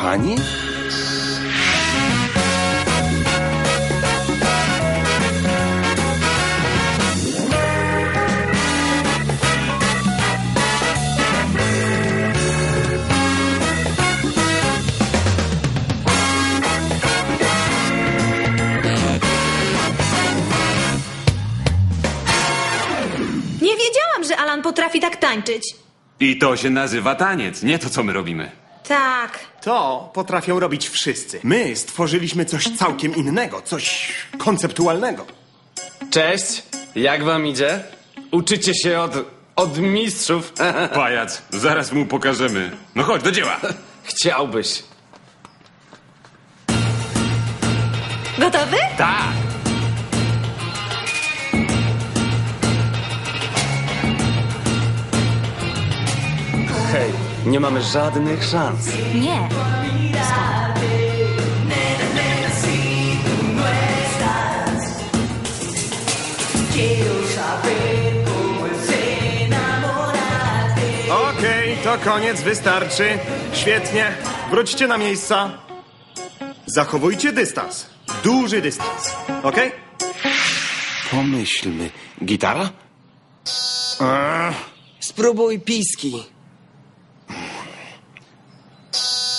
Panie? Nie wiedziałam, że Alan potrafi tak tańczyć. I to się nazywa taniec, nie to, co my robimy. Tak. To potrafią robić wszyscy. My stworzyliśmy coś całkiem innego, coś konceptualnego. Cześć, jak wam idzie? Uczycie się od, od mistrzów? Pajac, zaraz mu pokażemy. No chodź, do dzieła. Chciałbyś. Gotowy? Tak. Hej, nie mamy żadnych szans. Nie. Okej, to koniec, wystarczy. Świetnie. Wróćcie na miejsca. Zachowujcie dystans. Duży dystans. Okej? Pomyślmy. Gitara? Spróbuj piski.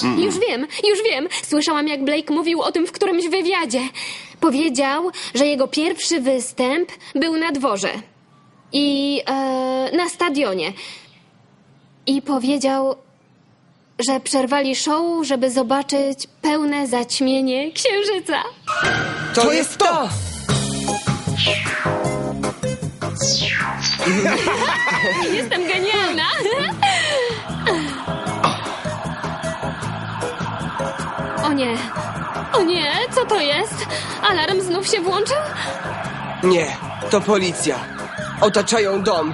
Już wiem, już wiem. Słyszałam, jak Blake mówił o tym w którymś wywiadzie. Powiedział, że jego pierwszy występ był na dworze i e, na stadionie. I powiedział, że przerwali show, żeby zobaczyć pełne zaćmienie księżyca. To, jest to! Jestem genialna! O nie, o nie, co to jest? Alarm znów się włączył? Nie, to policja. Otaczają dom.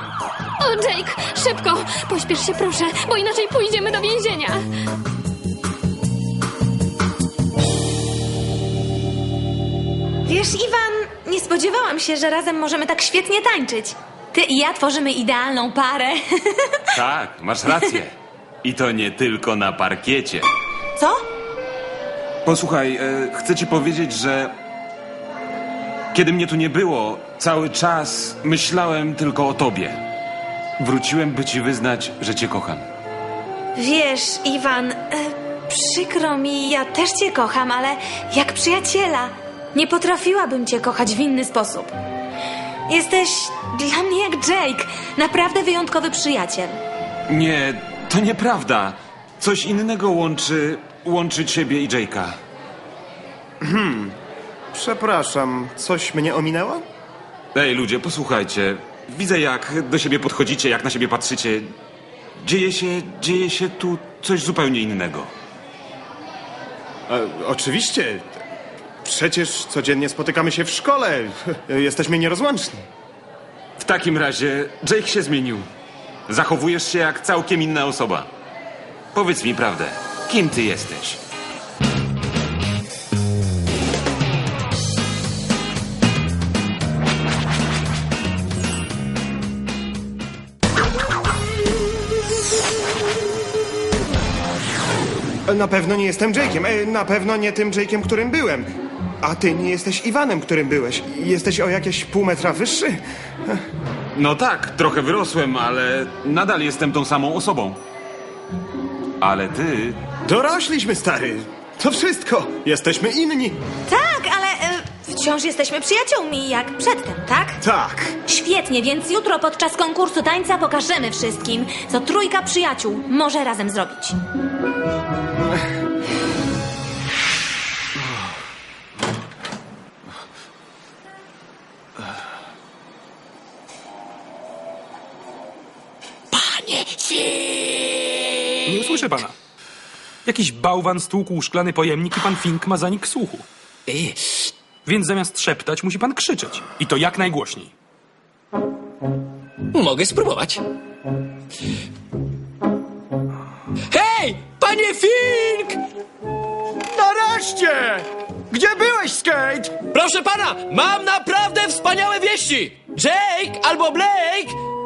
O, Jake, szybko! Pośpiesz się, proszę, bo inaczej pójdziemy do więzienia. Wiesz, Iwan, nie spodziewałam się, że razem możemy tak świetnie tańczyć. Ty i ja tworzymy idealną parę. Tak, masz rację. I to nie tylko na parkiecie. Co? Posłuchaj, e, chcę ci powiedzieć, że kiedy mnie tu nie było, cały czas myślałem tylko o tobie. Wróciłem, by ci wyznać, że cię kocham. Wiesz, Iwan, e, przykro mi, ja też cię kocham, ale jak przyjaciela. Nie potrafiłabym cię kochać w inny sposób. Jesteś dla mnie jak Jake, naprawdę wyjątkowy przyjaciel. Nie, to nieprawda. Coś innego łączy, łączy ciebie i Jake'a. Przepraszam, coś mnie ominęło? Ej, ludzie, posłuchajcie. Widzę, jak do siebie podchodzicie, jak na siebie patrzycie. Dzieje się, dzieje się tu coś zupełnie innego. E, oczywiście. Przecież codziennie spotykamy się w szkole. Jesteśmy nierozłączni. W takim razie Jake się zmienił. Zachowujesz się jak całkiem inna osoba. Powiedz mi prawdę. Kim ty jesteś? Na pewno nie jestem Jake'iem. E, Na pewno nie tym Jake'iem, którym byłem. A ty nie jesteś Iwanem, którym byłeś. Jesteś o jakieś pół metra wyższy? No tak, trochę wyrosłem, ale nadal jestem tą samą osobą. Ale ty. Dorośliśmy, stary. To wszystko. Jesteśmy inni. Tak, ale e, wciąż jesteśmy przyjaciółmi jak przedtem, tak? Tak. Świetnie, więc jutro podczas konkursu tańca pokażemy wszystkim, co trójka przyjaciół może razem zrobić. Jakiś bałwan stłukł szklany pojemnik i pan Fink ma zanik słuchu. Więc zamiast szeptać, musi pan krzyczeć. I to jak najgłośniej. Mogę spróbować. Hej, panie Fink! Nareszcie! Gdzie byłeś, Skate? Proszę pana, mam naprawdę wspaniałe wieści! Jake albo Blake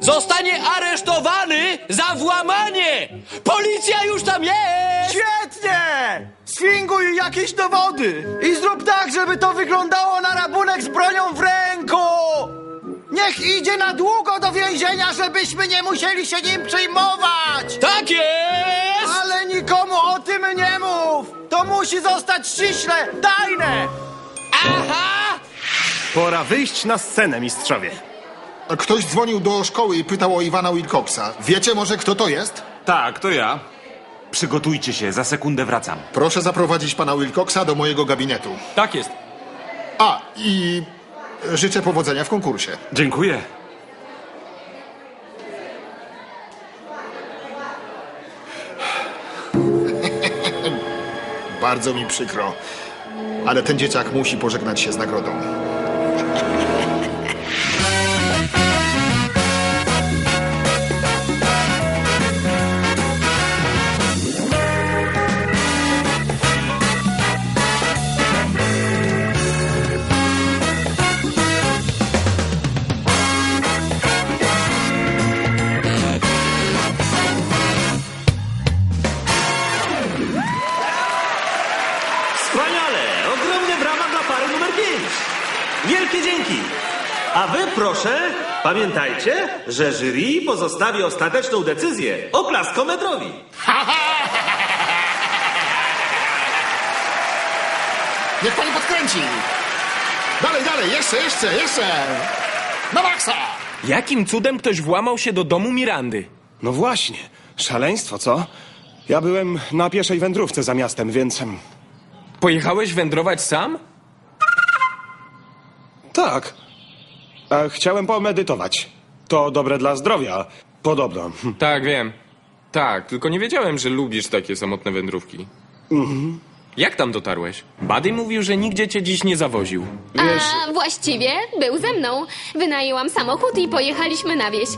zostanie aresztowany za włamanie! Policja już tam jest! Świetnie! sfinguj jakieś dowody i zrób tak, żeby to wyglądało na rabunek z bronią w ręku! Niech idzie na długo do więzienia, żebyśmy nie musieli się nim przejmować! Tak jest! Ale nikomu o tym nie mów! To musi zostać ściśle tajne! Aha! Pora wyjść na scenę, mistrzowie. Ktoś dzwonił do szkoły i pytał o Iwana Wilcoxa. Wiecie może, kto to jest? Tak, to ja. Przygotujcie się, za sekundę wracam. Proszę zaprowadzić pana Wilcoxa do mojego gabinetu. Tak jest. A, i życzę powodzenia w konkursie. Dziękuję. Bardzo mi przykro, ale ten dzieciak musi pożegnać się z nagrodą. Wielkie dzięki. A wy proszę, pamiętajcie, że jury pozostawi ostateczną decyzję oklaskometrowi. Niech pani podkręci! Dalej, dalej, jeszcze, jeszcze, jeszcze! Na maksa! Jakim cudem ktoś włamał się do domu Mirandy? No właśnie, szaleństwo, co? Ja byłem na pieszej wędrówce za miastem, więc... em, Pojechałeś wędrować sam? Tak. E, chciałem pomedytować. To dobre dla zdrowia. Podobno. Hm. Tak, wiem. Tak, tylko nie wiedziałem, że lubisz takie samotne wędrówki. Jak tam dotarłeś? Buddy mówił, że nigdzie cię dziś nie zawoził. A właściwie był ze mną. Wynajęłam samochód i pojechaliśmy na wieś.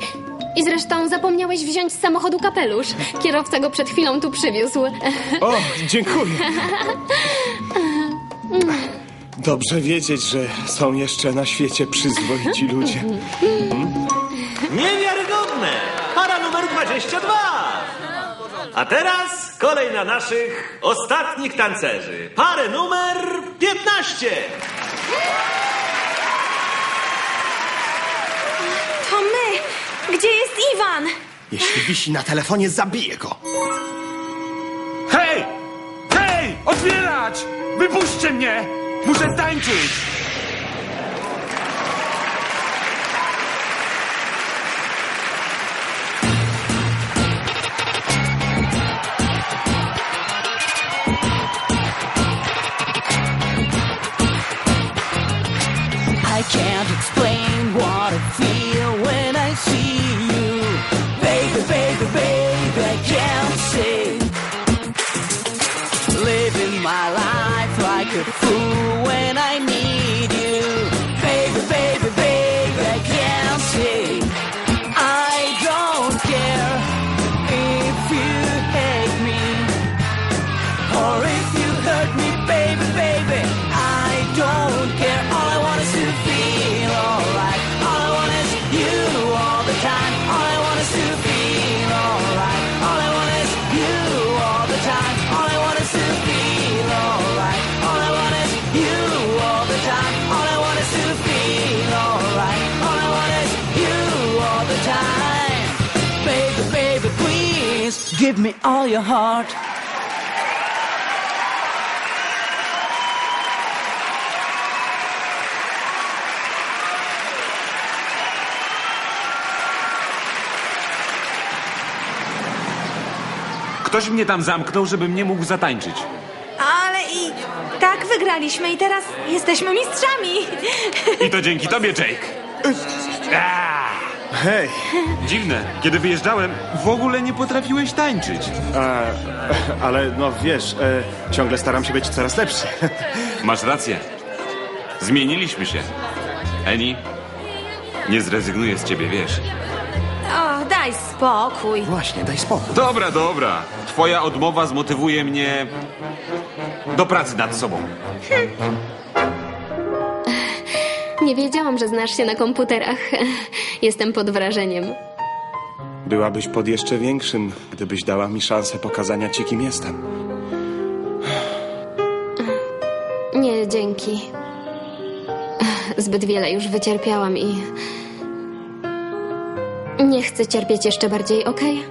I zresztą zapomniałeś wziąć z samochodu kapelusz. Kierowca go przed chwilą tu przywiózł. O, dziękuję. Dobrze wiedzieć, że są jeszcze na świecie przyzwoici ludzie. Niewiarygodne! Para numer 22. A teraz kolej na naszych ostatnich tancerzy. Parę numer 15. To my! Gdzie jest Iwan? Jeśli wisi na telefonie, zabiję go. Hej! Hej! Otwierać! Wypuśćcie mnie! Muszę tańczyć! I can't explain what I feel give me all your heart. Ktoś mnie tam zamknął, żebym nie mógł zatańczyć. Ale i tak wygraliśmy i teraz jesteśmy mistrzami. I to dzięki tobie, Jake. A, Hej! dziwne. Kiedy wyjeżdżałem, w ogóle nie potrafiłeś tańczyć. E, ale no wiesz, e, ciągle staram się być coraz lepszy. Masz rację. Zmieniliśmy się. Eni, nie zrezygnuję z ciebie, wiesz. O, daj spokój. Właśnie, daj spokój. Dobra, dobra. Twoja odmowa zmotywuje mnie do pracy nad sobą. Nie wiedziałam, że znasz się na komputerach. Jestem pod wrażeniem. Byłabyś pod jeszcze większym, gdybyś dała mi szansę pokazania ci, kim jestem. Nie, dzięki. Zbyt wiele już wycierpiałam i. Nie chcę cierpieć jeszcze bardziej, okej?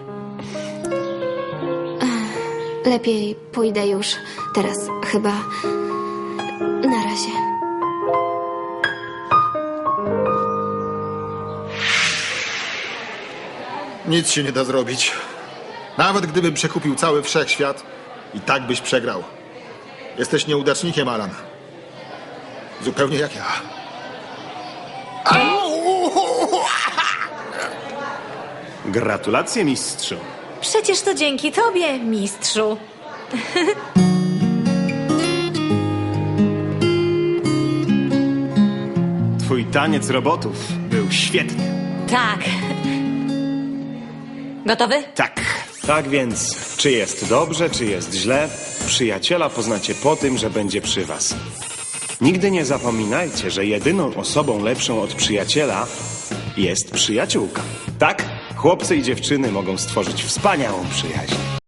Lepiej pójdę już teraz, chyba. Na razie. Nic się nie da zrobić. Nawet gdybym przekupił cały wszechświat, i tak byś przegrał. Jesteś nieudacznikiem, Alan. Zupełnie jak ja. Gratulacje, mistrzu. Przecież to dzięki tobie, mistrzu. Twój taniec robotów był świetny. Tak. Gotowy? Tak. Tak więc, czy jest dobrze, czy jest źle, przyjaciela poznacie po tym, że będzie przy was. Nigdy nie zapominajcie, że jedyną osobą lepszą od przyjaciela jest przyjaciółka. Tak? Chłopcy i dziewczyny mogą stworzyć wspaniałą przyjaźń.